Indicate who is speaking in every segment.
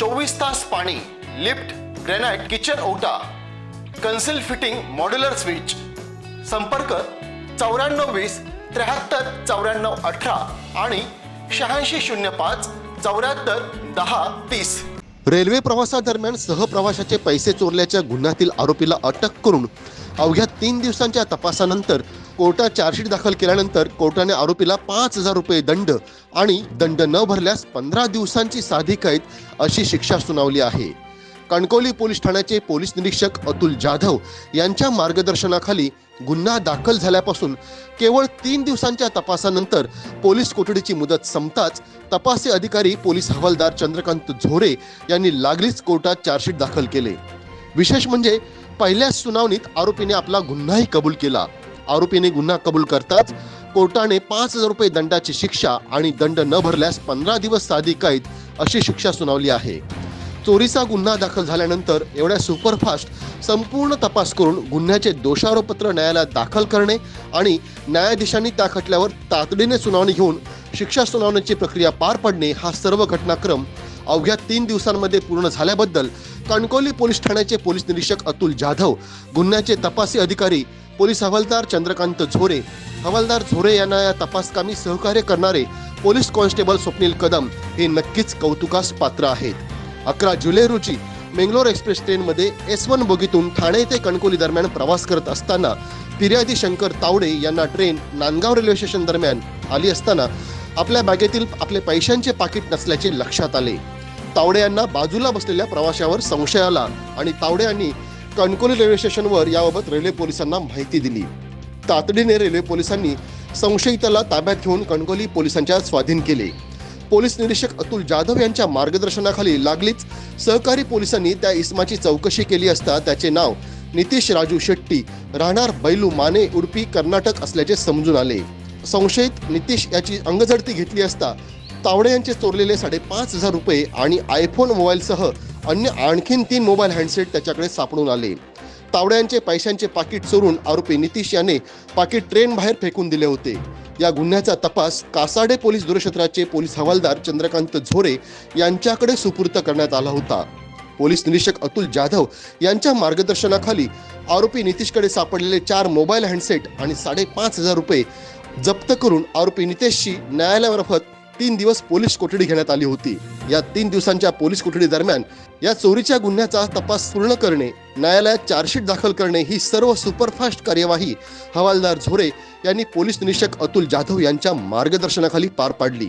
Speaker 1: चोवीस तास पाणी लिफ्ट ग्रेनाइट किचन ओटा कन्सिल फिटिंग मॉड्युलर स्विच. संपर्क चौऱ्याण्णव वीस त्र्याहत्तर चौऱ्याण्णव अठरा आणि शहाऐंशी शून्य पाच चौऱ्याहत्तर दहा तीस. रेल्वे प्रवासादरम्यान सहप्रवाशाचे पैसे चोरल्याच्या गुन्ह्यातील आरोपीला अटक करून अवघ्या तीन दिवसांच्या तपासानंतर कोर्टात चार्जशीट दाखल केल्यानंतर कोर्टाने आरोपीला पाच हजार रुपये दंड आणि दंड न भरल्यास पंधरा दिवसांची साधी कैद अशी शिक्षा सुनावली आहे. कणकवली पोलीस ठाण्याचे पोलीस निरीक्षक अतुल जाधव यांच्या मार्गदर्शनाखाली गुन्हा दाखल झाल्यापासून केवळ तीन दिवसांच्या तपासानंतर पोलीस कोठडीची मुदत संपताच तपासी अधिकारी पोलीस हवालदार चंद्रकांत झोरे यांनी लागलीच कोर्टात चार्जशीट दाखल केले. विशेष म्हणजे पहिल्याच सुनावणीत आरोपीने आपला गुन्हाही कबूल केला. आरोपीने गुन्हा कबूल करताच कोर्टाने पाच हजार रुपये दंडाची शिक्षा आणि दंड न भरल्यास पंधरा दिवस साधी कैद अशी शिक्षा सुनावली आहे. चोरीचा गुन्हा दाखल झाल्यानंतर एवढ्या सुपरफास्ट संपूर्ण तपास करून गुन्ह्याचे दोषारोपत्र न्यायालयात दाखल करणे आणि न्यायाधीशांनी त्या खटल्यावर तातडीने सुनावणी घेऊन शिक्षा सुनावण्याची प्रक्रिया पार पडणे हा सर्व घटनाक्रम अवघ्या तीन दिवसांमध्ये पूर्ण झाल्याबद्दल कणकवली पोलीस ठाण्याचे पोलीस निरीक्षक अतुल जाधव गुन्ह्याचे तपासी अधिकारी पोलीस हवालदार चंद्रकांत झोरे हवालदार झोरे यांना या तपासकामी सहकार्य करणारे पोलीस कॉन्स्टेबल स्वप्नील कदम हे नक्कीच कौतुकास पात्र आहेत. अकरा जुलै रोजी मेंगलोर एक्सप्रेस ट्रेनमध्ये एस वन बोगीतून ठाणे ते कणकोली दरम्यान प्रवास करत असताना फिर्यादी शंकर तावडे यांना ट्रेन नांदगाव रेल्वे स्टेशन दरम्यान आली असताना आपल्या बॅगेतील आपले पैशांचे पाकिट नसल्याचे लक्षात आले. तावडे यांना बाजूला बसलेल्या प्रवाशावर संशय आला आणि तावडे यांनी कणकोली रेल्वे स्टेशनवर याबाबत रेल्वे पोलिसांना माहिती दिली. तातडीने रेल्वे पोलिसांनी संशयिताला ताब्यात घेऊन कणकोली पोलिसांच्या स्वाधीन केले. पोलीस निरीक्षक अतुल जाधव यांच्या मार्गदर्शनाखाली लागलीच सहकारी पोलिसांनी त्या इसमाची चौकशी केली असता त्याचे नाव नितीश राजू शेट्टी राहणार बैलू माने उर्फी कर्नाटक असल्याचे समजून आले. संशयित नितीश याची अंगझडती घेतली असता तावडे यांचे चोरलेले साडेपाच हजार रुपये आणि आयफोन मोबाईलसह अन्य आणखीन तीन मोबाईल हँडसेट त्याच्याकडे सापडून आले. तावडे यांचे पैशांचे पाकिट चोरून आरोपी नितीश याने पाकिट ट्रेन बाहेर फेकून दिले होते. या गुन्ह्याचा तपास कासाडे पोलीस दूरक्षेत्राचे पोलीस हवालदार चंद्रकांत झोरे यांच्याकडे सुपूर्त करण्यात आला होता. पोलीस निरीक्षक अतुल जाधव यांच्या मार्गदर्शनाखाली आरोपी नितीशकडे सापडलेले चार मोबाईल हँडसेट आणि साडेपाच हजार रुपये जप्त करून आरोपी नितेशशी न्यायालयामार्फत तीन दिवस पोलीस कोठडी घेण्यात आली होती. या तीन दिवसांच्या पोलीस कोठडी दरम्यान या चोरीच्या गुन्ह्याचा तपास पूर्ण करणे न्यायालयात चार्जशीट दाखल करणे ही सर्व सुपरफास्ट कार्यवाही हवालदार झोरे यांनी पोलीस निरीक्षक अतुल जाधव यांच्या मार्गदर्शनाखाली पार पाडली.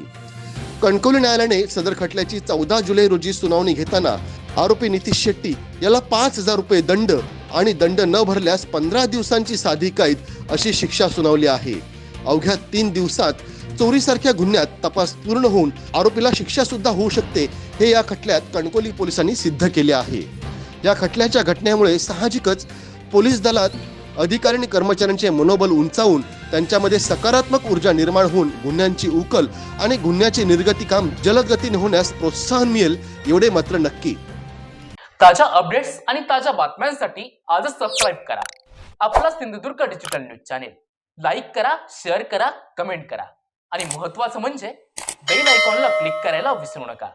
Speaker 1: कणकवली न्यायालयाने सदर खटल्याची चौदा जुलै रोजी सुनावणी घेताना आरोपी नितीश शेट्टी याला पाच हजार रुपये दंड आणि दंड न भरल्यास पंधरा दिवसांची साधी कैद अशी शिक्षा सुनावली आहे. अवघ्या तीन दिवसात चोरीसारख्या गुन्ह्यात तपास पूर्ण होऊन आरोपीला शिक्षा सुद्धा होऊ शकते हे या खटल्यात कणकोली पोलिसांनी सिद्ध केले आहे. या खटल्याच्या घटनेमुळे साहजिकच पोलीस दलात अधिकारी आणि कर्मचाऱ्यांचे मनोबल उंचावून त्यांच्यामध्ये सकारात्मक ऊर्जा निर्माण होऊन गुन्ह्यांची उकल आणि गुन्ह्याचे निर्गती काम जलद गतीने होण्यास प्रोत्साहन मिळेल एवढे मात्र नक्की.
Speaker 2: ताज्या अपडेट्स आणि ताज्या बातम्यांसाठी आजच सबस्क्राईब करा. आपला Sindhudurg digital news channel like करा शेअर करा कमेंट करा. आणि महत्त्वाचं म्हणजे बेल आयकॉनला क्लिक करायला विसरू नका.